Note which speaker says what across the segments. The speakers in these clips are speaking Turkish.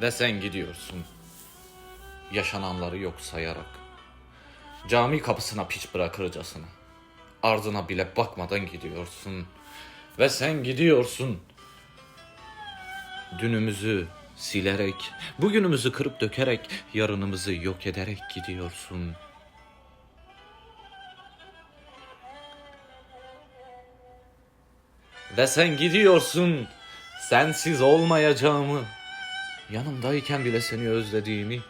Speaker 1: Ve sen gidiyorsun. Yaşananları yok sayarak. Cami kapısına piç bırakırcasına. Ardına bile bakmadan gidiyorsun. Ve sen gidiyorsun. Dünümüzü silerek, bugünümüzü kırıp dökerek, yarınımızı yok ederek gidiyorsun. Ve sen gidiyorsun. Sensiz olmayacağımı, yanımdayken bile seni özlediğimi,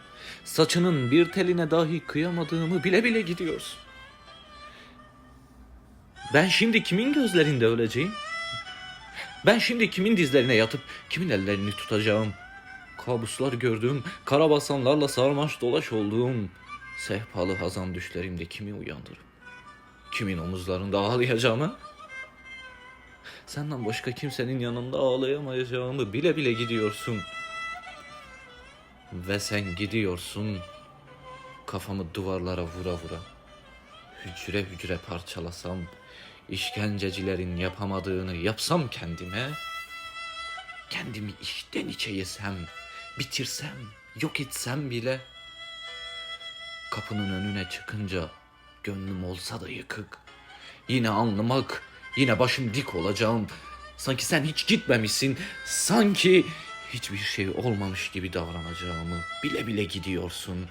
Speaker 1: saçının bir teline dahi kıyamadığımı bile bile gidiyorsun. Ben şimdi kimin gözlerinde öleceğim? Ben şimdi kimin dizlerine yatıp kimin ellerini tutacağım? Kabuslar gördüğüm, karabasanlarla sarmaş dolaş olduğum, sehpalı hazan düşlerimde kimi uyandırıp, kimin omuzlarında ağlayacağımı? Senden başka kimsenin yanında ağlayamayacağımı bile bile gidiyorsun. Ve sen gidiyorsun, kafamı duvarlara vura vura, hücre hücre parçalasam, işkencecilerin yapamadığını yapsam kendime, kendimi içten içe yesem, bitirsem, yok etsem bile, kapının önüne çıkınca gönlüm olsa da yıkık, yine anlamak, yine başım dik olacağım, sanki sen hiç gitmemişsin, sanki hiçbir şey olmamış gibi davranacağımı bile bile gidiyorsun.''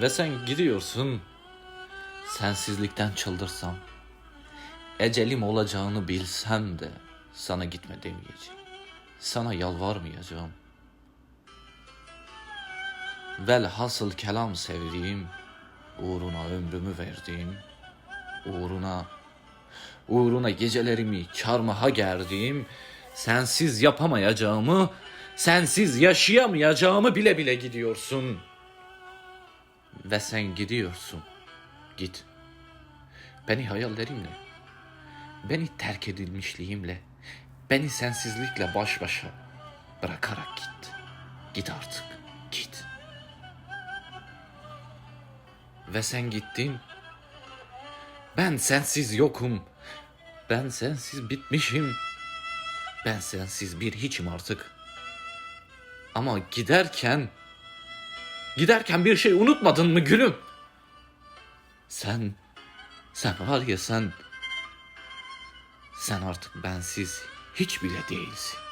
Speaker 1: Ve sen gidiyorsun. Sensizlikten çıldırsam. Ecelim olacağını bilsem de sana gitme demeyeceğim. Sana yalvarmayacağım. Velhasıl kelam sevdiğim, uğruna ömrümü verdiğim, uğruna, uğruna gecelerimi çarmıha gerdiğim, sensiz yapamayacağımı, sensiz yaşayamayacağımı bile bile gidiyorsun.'' Ve sen gidiyorsun. Git. Beni hayallerimle, beni terk edilmişliğimle, beni sensizlikle baş başa bırakarak git. Git artık. Ve sen gittin. Ben sensiz yokum. Ben sensiz bitmişim. Ben sensiz bir hiçim artık. Ama giderken Giderken bir şey unutmadın mı gülüm? Sen, sen var ya sen, sen artık bensiz hiç bile değilsin.